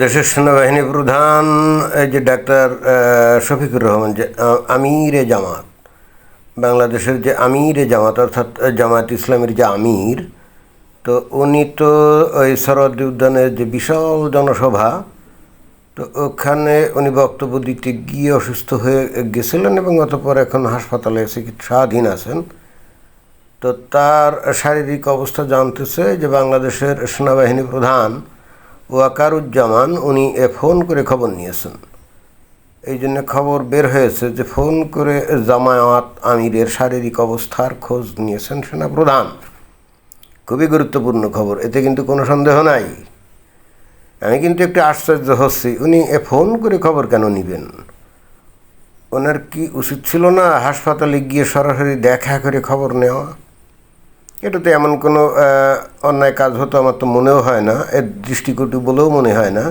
বাংলাদেশের সেনাবাহিনী প্রধান যে ডাক্তার শফিকুর রহমান যে আমিরে জামাত, বাংলাদেশের যে আমিরে জামাত, অর্থাৎ জামাত ইসলামের যে আমির, তো উনি তো ওই সরোয়ার্দী উদ্যানের যে বিশাল জনসভা, তো ওখানে উনি বক্তব্য দিতে গিয়ে অসুস্থ হয়ে গেছিলেন এবং অতপর এখন হাসপাতালে চিকিৎসাধীন আছেন। তো তার শারীরিক অবস্থা জানতেছে যে বাংলাদেশের সেনাবাহিনী প্রধান ওয়াকারুজ্জামান উনি এ ফোন করে খবর নিয়েছেন। এই জন্য খবর বের হয়েছে যে ফোন করে জামায়াত আমিরের শারীরিক অবস্থার খোঁজ নিয়েছেন সেনাপ্রধান। খুবই গুরুত্বপূর্ণ খবর, এতে কিন্তু কোনো সন্দেহ নাই। আমি কিন্তু একটু আশ্চর্য হচ্ছি, উনি এ ফোন করে খবর কেন নেবেন? ওনার কি উচিত ছিল না হাসপাতালে গিয়ে সরাসরি দেখা করে খবর নেওয়া? এটা তো এমন কোনো অন্যায় কাজ হতো আমার তো মনেও হয় না, এর দৃষ্টিকটু বলেও মনে হয় না।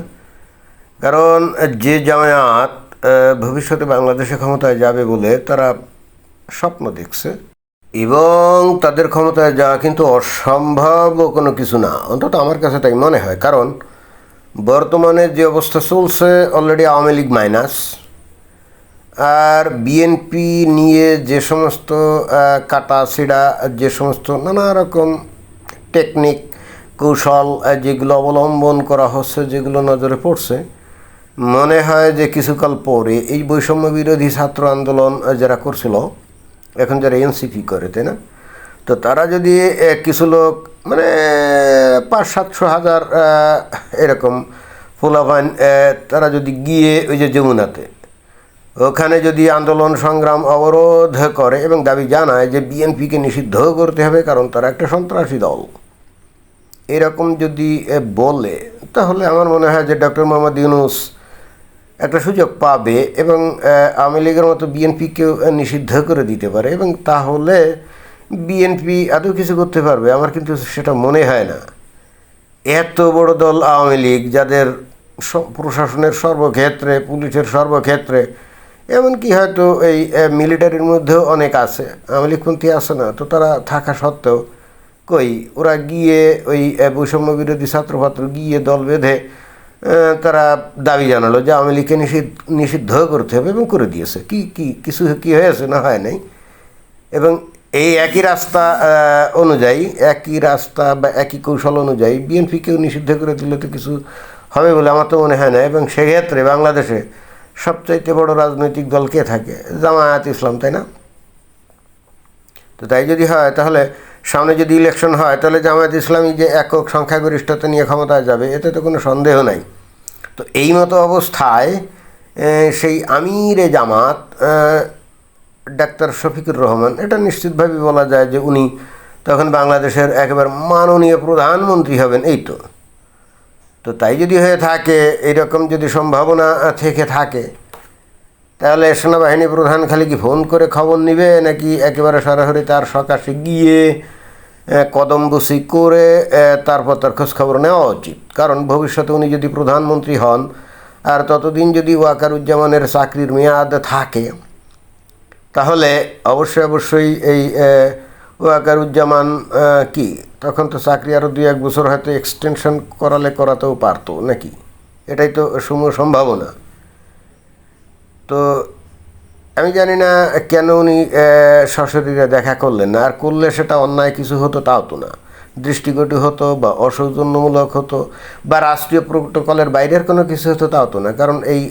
কারণ যে জামায়াত ভবিষ্যতে বাংলাদেশে ক্ষমতায় যাবে বলে তারা স্বপ্ন দেখছে, এবং তাদের ক্ষমতায় যাওয়া কিন্তু অসম্ভব কোনো কিছু না। অন্তত আমার কাছে তাই মনে হয়। কারণ বর্তমানে যে অবস্থা চলছে অলরেডি আওয়ামী লীগ মাইনাস আর বিএনপি নিয়ে যে সমস্ত কাটা ছিঁড়া, যে সমস্ত নানা রকম টেকনিক কৌশল যেগুলো অবলম্বন করা হচ্ছে, যেগুলো নজরে পড়ছে, মনে হয় যে কিছুকাল পরে এই বৈষম্য বিরোধী ছাত্র আন্দোলন যারা করছিল, এখন যারা এনসিপি করে, তাই না? তো তারা যদি কিছু লোক মানে পাঁচ সাতশো হাজার এরকম ফুলাভান তারা যদি গিয়ে ওই যে যমুনাতে ওখানে যদি আন্দোলন, সংগ্রাম অবরোধ করে এবং দাবি জানায় যে বিএনপিকে নিষিদ্ধ করতে হবে কারণ তারা একটা সন্ত্রাসী দল। এরকম যদি বলে, তাহলে আমার মনে হয় যে ডক্টর মোহাম্মদ ইউনুস একটা সুযোগ পাবে এবং আওয়ামী লীগের মতো বিএনপিকেও নিষিদ্ধ করে দিতে পারে এবং তাহলে বিএনপি আদৌ কিছু করতে পারবে, আমার কিন্তু সেটা মনে হয় না। এত বড় দল আওয়ামী লীগ, যাদের প্রশাসনের সর্বক্ষেত্রে, পুলিশের সর্বক্ষেত্রে এমনকি হয়তো এই মিলিটারির মধ্যেও অনেক আছে। আওয়ামী লীগপন্থী আছে না, তো তারা থাকা সত্ত্বেও কই, ওরা গিয়ে ওই বৈষম্য বিরোধী ছাত্রপাত্র গিয়ে দল বেঁধে তারা দাবি জানালো যে আওয়ামী লীগকে নিষিদ্ধ নিষিদ্ধ করতে হবে এবং করে দিয়েছে। কি কি, কিছু কি হয়েছে না হয় নাই? এবং এই একই রাস্তা অনুযায়ী, একই রাস্তা বা একই কৌশল অনুযায়ী বিএনপিকেও নিষিদ্ধ করে দিলে তো কিছু হবে বলে আমার তো মনে হয় না। এবং সেক্ষেত্রে বাংলাদেশে সবচাইতে বড় রাজনৈতিক দল কে থাকে? জামায়াত ইসলাম, তাই না? তো তাই যদি হয়, তাহলে সামনে যদি ইলেকশন হয়, তাহলে জামায়াত ইসলামী যে একক সংখ্যাগরিষ্ঠতা নিয়ে ক্ষমতায় যাবে, এতে তো কোনো সন্দেহ নাই। তো এই মতো অবস্থায় সেই আমিরে জামাত ডাক্তার শফিকুর রহমান, এটা নিশ্চিতভাবে বলা যায় যে উনি তখন বাংলাদেশের একেবারে মাননীয় প্রধানমন্ত্রী হবেন, এই তো। তো তাই যদি হয়ে থাকে, এরকম যদি সম্ভাবনা থেকে থাকে, তাহলে সেনাবাহিনী প্রধান খালি কি ফোন করে খবর নিবে নাকি একেবারে সরাসরি তার সকাশে গিয়ে কদমবসি করে তারপর তার খোঁজ খবর নেওয়া উচিত? কারণ ভবিষ্যতে উনি যদি প্রধানমন্ত্রী হন, আর ততদিন যদি ওয়াকারুজ্জামানের চাকরির মেয়াদ থাকে, তাহলে অবশ্যই অবশ্যই এই ওয়াকারুজ্জামান কি? তখন তো চাকরি আরও দুই এক বছর হয়তো এক্সটেনশন করালে করাতেও পারতো নাকি? এটাই তো সমূহ সম্ভাবনা। তো আমি জানি না কেন উনি সশরীরে দেখা করলেন না। আর করলে সেটা অন্যায় কিছু হতো, তাও তো না। দৃষ্টিকটু হতো বা অসৌজন্যমূলক হতো বা রাষ্ট্রীয় প্রোটোকলের বাইরের কোনো কিছু হতো, তাও তো না। কারণ এই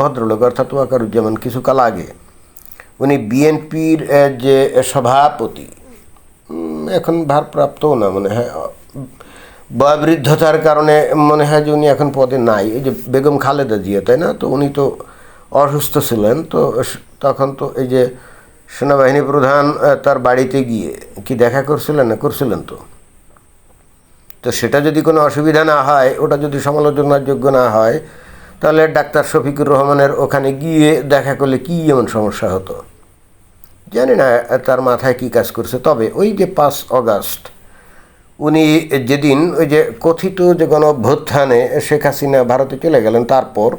ভদ্রলোক অর্থাৎ ওয়াকারুজ্জামান কিছুকাল আগে উনি বিএনপির যে সভাপতি এখন ভারপ্রাপ্তও না, মনে হয় বয়োবৃদ্ধতার কারণে মনে হয় যে উনি এখন পদে নাই। এই যে বেগম খালেদা জিয়া, তাই না? তো উনি তো অসুস্থ ছিলেন, তো তখন তো এই যে সেনাবাহিনী প্রধান তার বাড়িতে গিয়ে কি দেখা করছিলেন না করছিলেন তো? তো সেটা যদি কোনো অসুবিধা না হয়, ওটা যদি সমালোচনার যোগ্য না হয়, তাহলে ডাক্তার শফিকুর রহমানের ওখানে গিয়ে দেখা করলে কী এমন সমস্যা হতো? জানি না তার মাথায় কী কাজ করছে। তবে ওই যে পাঁচ অগাস্ট, উনি যেদিন ওই যে কথিত যে গণ অভ্যুত্থানে শেখ হাসিনা ভারতে চলে গেলেন, তারপর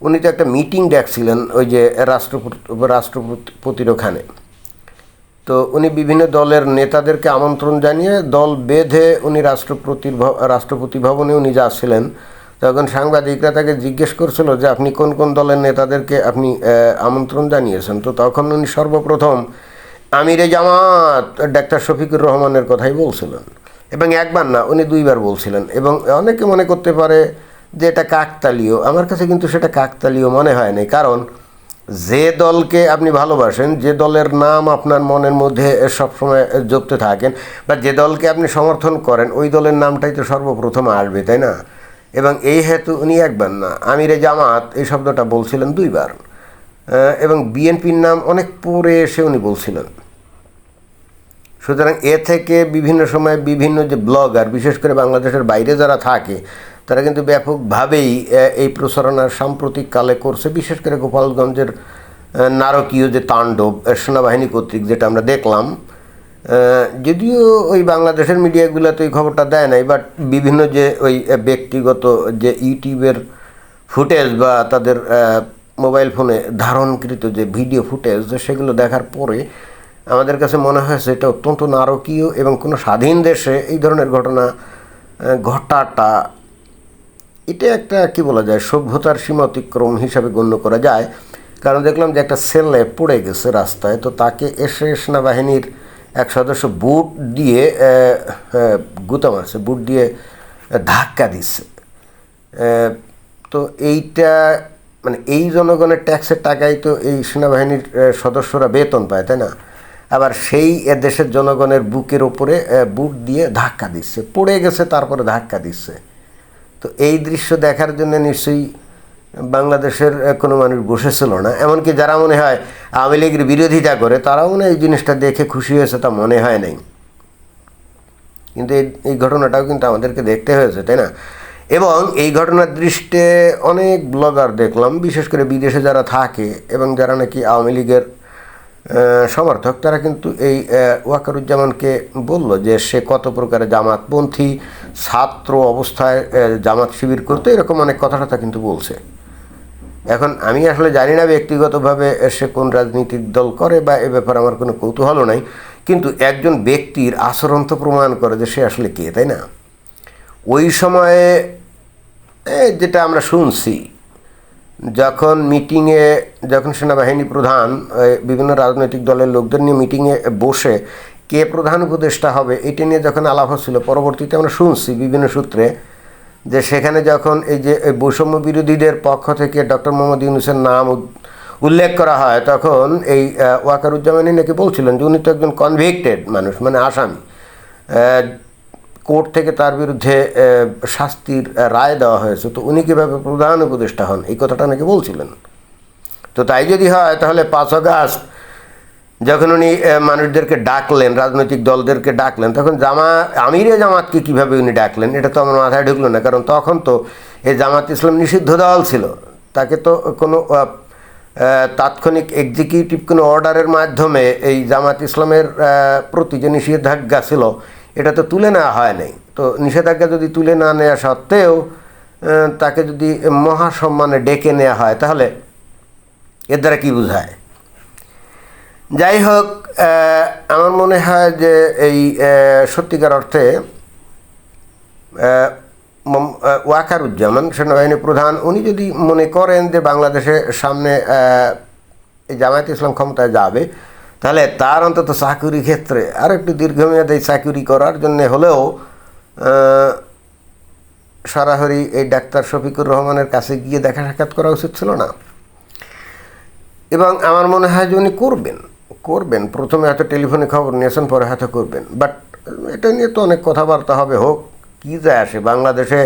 উনি তো একটা মিটিং ডাকছিলেন ওই যে রাষ্ট্রপতি রাষ্ট্রপতির ওখানে। তো উনি বিভিন্ন দলের নেতাদেরকে আমন্ত্রণ জানিয়ে দল বেঁধে উনি রাষ্ট্রপতির রাষ্ট্রপতি ভবনে উনি যাচ্ছিলেন। তখন সাংবাদিকরা তাকে জিজ্ঞেস করছিল যে আপনি কোন কোন দলের নেতাদেরকে আপনি আমন্ত্রণ জানিয়েছেন? তো তখন উনি সর্বপ্রথম আমিরে জামাত, ডাক্তার শফিকুর রহমানের কথাই বলছিলেন। এবং একবার না, উনি দুইবার বলছিলেন। এবং অনেকে মনে করতে পারে যে এটা কাকতালীয়। আমার কাছে কিন্তু সেটা কাকতালীয় মনে হয় নাই। কারণ যে দলকে আপনি ভালোবাসেন, যে দলের নাম আপনার মনের মধ্যে সবসময় জপতে থাকেন, বা যে দলকে আপনি সমর্থন করেন, ওই দলের নামটাই তো সর্বপ্রথম আসবে, তাই না? এবং এই হেতু উনি একবার না, আমিরে জামাত এই শব্দটা বলছিলেন দুইবার। এবং বিএনপির নাম অনেক পরে এসে উনি বলছিলেন। সুতরাং এ থেকে বিভিন্ন সময় বিভিন্ন যে ব্লগার, বিশেষ করে বাংলাদেশের বাইরে যারা থাকে, তারা কিন্তু ব্যাপকভাবেই এই প্রচারণার সাম্প্রতিক কালে করছে, বিশেষ করে গোপালগঞ্জের নারকীয় যে তাণ্ডব, সেনাবাহিনী কর্তৃক যেটা আমরা দেখলাম যদিও ওই বাংলাদেশের মিডিয়াগুলোতে ওই খবরটা দেয় নাই বাট বিভিন্ন যে ওই ব্যক্তিগত যে ইউটিউবের ফুটেজ বা তাদের মোবাইল ফোনে ধারণকৃত যে ভিডিও ফুটেজ, সেগুলো দেখার পরে আমাদের কাছে মনে হয়েছে এটা অত্যন্ত নারকীয় এবং কোনো স্বাধীন দেশে এই ধরনের ঘটনা ঘটাটা, এটা একটা, কি বলা যায়, সভ্যতার সীমা অতিক্রম হিসাবে গণ্য করা যায়। কারণ দেখলাম যে একটা ছেলে পড়ে গেছে রাস্তায়, তো তাকে এসে সেনাবাহিনীর এক সদস্য বুট দিয়ে গুতা মারছে বুট দিয়ে ধাক্কা দিচ্ছে তো এইটা মানে এই জনগণের ট্যাক্সের টাকায় তো এই সেনাবাহিনীর সদস্যরা বেতন পায়, তাই না? আবার সেই দেশের জনগণের বুকের ওপরে বুট দিয়ে ধাক্কা দিচ্ছে পড়ে গেছে, তারপরে ধাক্কা দিচ্ছে তো এই দৃশ্য দেখার জন্য নিশ্চয়ই বাংলাদেশের কোনো মানুষ বসেছিল না। এমনকি যারা মনে হয় আওয়ামী লীগের বিরোধিতা করে, তারাও না এই জিনিসটা দেখে খুশি হয়েছে, তা মনে হয় নাই। কিন্তু এই ঘটনাটাও কিন্তু আমাদেরকে দেখতে হয়েছে, তাই না? এবং এই ঘটনার দৃষ্টে অনেক ব্লগার দেখলাম, বিশেষ করে বিদেশে যারা থাকে এবং যারা নাকি আওয়ামী লীগের সমর্থক, তারা কিন্তু এই ওয়াকারুজ্জামানকে বলল যে সে কত প্রকারের জামাতপন্থী, ছাত্র অবস্থায় জামাত শিবির করতো, এরকম অনেক কথাটা কিন্তু বলছে। এখন আমি আসলে জানি না ব্যক্তিগতভাবে সে কোন রাজনৈতিক দল করে বা এ ব্যাপারে আমার কোনো কৌতূহলও নাই। কিন্তু একজন ব্যক্তির আচরণ তো প্রমাণ করে যে সে আসলে কে, তাই না? ওই সময়ে যেটা আমরা শুনছি, যখন মিটিংয়ে, যখন সেনাবাহিনী প্রধান বিভিন্ন রাজনৈতিক দলের লোকদের নিয়ে মিটিংয়ে বসে কে প্রধান উপদেষ্টা হবে, এটা নিয়ে যখন আলাপ হচ্ছিল, পরবর্তীতে আমরা শুনছি বিভিন্ন সূত্রে যে সেখানে যখন এই যে বৈষম্য বিরোধীদের পক্ষ থেকে ডক্টর মোহাম্মদ ইউনুসের নাম উল্লেখ করা হয় তখন এই আহ, ওয়াকারুজ্জামানই নাকি বলছিলেন যে উনি তো একজন কনভিক্টেড মানুষ মানে আসামি। কোর্ট থেকে তার বিরুদ্ধে শাস্তির রায় দেওয়া হয়েছে। তো উনি কীভাবে প্রধান উপদেষ্টা হন এই কথাটা নাকি বলছিলেন? তো তাই যদি হয় তাহলে পাঁচ আগস্ট যখন উনি মানুষদেরকে ডাকলেন, রাজনৈতিক দলদেরকে ডাকলেন, তখন জামা, আমিরে জামাতকে কীভাবে উনি ডাকলেন, এটা তো আমার মাথায় ঢুকলো না, কারণ তখন তো এই জামাত ইসলাম নিষিদ্ধ দল ছিল। তাকে তো কোনো তাৎক্ষণিক এক্সিকিউটিভ কোনো অর্ডারের মাধ্যমে এই জামাত ইসলামের প্রতি যে নিষেধাজ্ঞা ছিল, এটা তো তুলে নেওয়া হয় নাই। তো নিষেধাজ্ঞা যদি তুলে না নেওয়া সত্ত্বেও তাকে যদি মহাসম্মানে ডেকে নেওয়া হয়, তাহলে এর দ্বারা কী বোঝায়? যাই হোক আমার মনে হয় যে এই সত্যিকার অর্থে ওয়াকারুজ্জামান সেনাবাহিনী প্রধান, উনি যদি মনে করেন যে বাংলাদেশের সামনে জামায়াত ইসলাম ক্ষমতায় যাবে, তাহলে তার অন্তত চাকুরি ক্ষেত্রে আর একটু দীর্ঘমেয়াদী চাকুরি করার জন্য হলেও সরাসরি এই ডাক্তার শফিকুর রহমানের কাছে গিয়ে দেখা সাক্ষাৎ করা উচিত ছিল না। এবং আমার মনে হয় যে উনি করবেন। করবেন, প্রথমে হয়তো টেলিফোনে খবর নিয়েছেন পরে হয়তো করবেন। বাট এটা নিয়ে তো অনেক কথাবার্তা হবে, হোক কী যায় আসে। বাংলাদেশে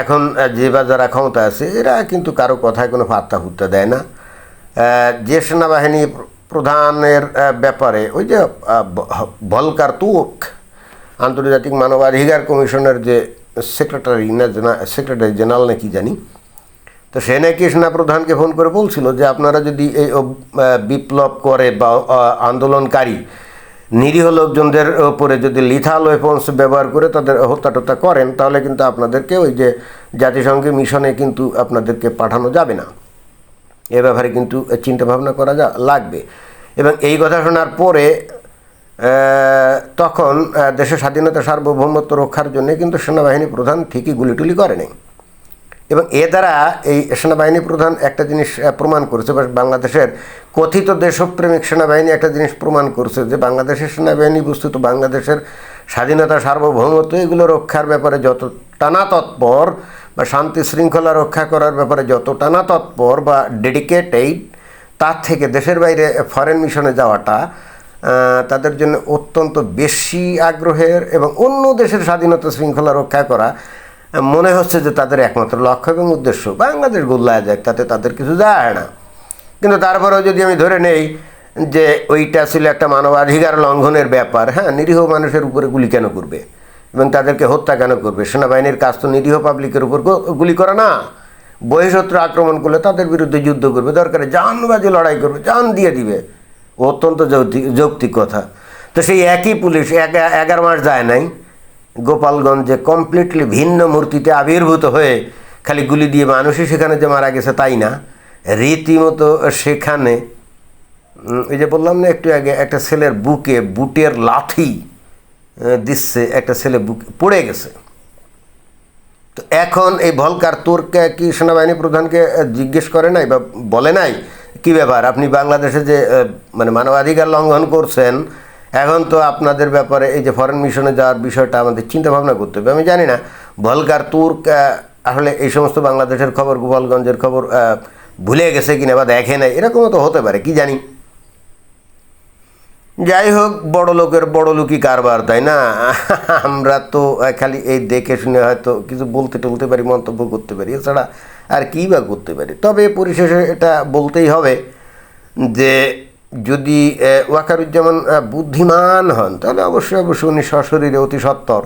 এখন যে বা যারা ক্ষমতা আছে, এরা কিন্তু কারও কথায় কোনো পাত্তা ফুত্তা দেয় না। যে সেনাবাহিনী প্রধানের ব্যাপারে ওই যে ভলকার তুক আন্তর্জাতিক মানবাধিকার কমিশনের যে সেক্রেটারি না সেক্রেটারি জেনারেল নাকি জানি তো সে নাকি সেনাপ্রধানকে ফোন করে বলছিল যে আপনারা যদি এই বিপ্লব করে বা আন্দোলনকারী, নিরীহ লোকজনদের উপরে যদি লিথাল ওয়েপন্স ব্যবহার করে তাদের হত্যা টত্যা করেন, তাহলে কিন্তু আপনাদেরকে ওই যে জাতিসংঘের মিশনে কিন্তু আপনাদেরকে পাঠানো যাবে না। এ ব্যাপারে কিন্তু চিন্তা ভাবনা করা যা, লাগবে। এবং এই কথা শোনার পরে তখন দেশের স্বাধীনতা সার্বভৌমত্ব রক্ষার জন্য কিন্তু সেনাবাহিনী প্রধান ঠিকই গুলিটুলি করেনি। এবং এ দ্বারা এই সেনাবাহিনী প্রধান একটা জিনিস প্রমাণ করেছে বা বাংলাদেশের কথিত দেশপ্রেমিক সেনাবাহিনী একটা জিনিস প্রমাণ করছে যে বাংলাদেশের সেনাবাহিনী বস্তুত বাংলাদেশের স্বাধীনতা সার্বভৌমত্ব, এগুলো রক্ষার ব্যাপারে যত টানা তৎপর বা শান্তি শৃঙ্খলা রক্ষা করার ব্যাপারে যত টানা তৎপর বা ডেডিকেটেড তার থেকে দেশের বাইরে ফরেন মিশনে যাওয়াটা তাদের জন্য অত্যন্ত বেশি আগ্রহের এবং অন্য দেশের স্বাধীনতা শৃঙ্খলা রক্ষা করা মনে হচ্ছে যে তাদের একমাত্র লক্ষ্য এবং উদ্দেশ্য বাংলাদেশ গোল্লায় যায় তাতে তাদের কিছু যায় না। কিন্তু তারপরেও যদি আমি ধরে নেই যে ওইটা ছিল একটা মানবাধিকার লঙ্ঘনের ব্যাপার হ্যাঁ নিরীহ মানুষের উপরে গুলি কেন করবে? এবং তাদেরকে হত্যা কেন করবে? সেনাবাহিনীর কাজ তো নিরীহ পাবলিকের উপর গুলি করা না। বহিঃশত্রু আক্রমণ করলে তাদের বিরুদ্ধে যুদ্ধ করবে, দরকারে জানবাজি লড়াই করবে, জান দিয়ে দিবে। অত্যন্ত যৌক্তিক যৌক্তিক কথা। তো সেই একই পুলিশ এগারো মাস যায় নাই। গোপালগঞ্জে কমপ্লিটলি ভিন্ন মূর্তিতে আবির্ভূত হয়ে খালি গুলি দিয়ে মানুষই সেখানে যে মারা গেছে তাই না? রীতিমতো সেখানে এই যে বললাম না একটু আগে একটা ছেলের বুকে বুটের আহ, দিচ্ছে একটা ছেলে বুকে পড়ে গেছে। তো এখন এই ভলকার তোরকে কি সেনাবাহিনী প্রধানকে জিজ্ঞেস করে নাই বা বলে নাই? কি ব্যাপার? আপনি বাংলাদেশে যে মানে মানবাধিকার লঙ্ঘন করছেন এখন তো আপনাদের ব্যাপারে এই যে ফরেন মিশনে যাওয়ার বিষয়টা আমাদের চিন্তা ভাবনা করতে হবে। আমি জানি না ভলকার তুর্ক আসলে এই সমস্ত বাংলাদেশের খবর, গোপালগঞ্জের খবর ভুলে গেছে কিনা বা দেখে নাই, এরকমও তো হতে পারে, কি জানি। যাই হোক, বড় লোকের বড় লোকই কারবার, তাই না? আমরা তো খালি এই দেখে শুনে হয়তো কিছু বলতে টলতে পারি, মন্তব্য করতে পারি, এছাড়া আর কী বা করতে পারি? তবে পরিশেষে এটা বলতেই হবে যে যদি ওয়াকারুজ্জামান বুদ্ধিমান হন, তাহলে অবশ্যই অবশ্যই উনি সশরীরে অতি সত্বর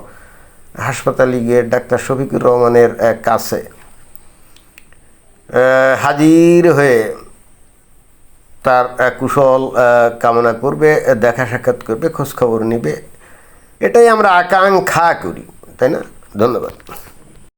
হাসপাতালে গিয়ে ডাক্তার শফিকুর রহমানের কাছে হাজির হয়ে তার কুশল কামনা করবে দেখা সাক্ষাৎ করবে খোঁজ খবর নিবে, এটাই আমরা আকাঙ্ক্ষা করি, তাই না? ধন্যবাদ।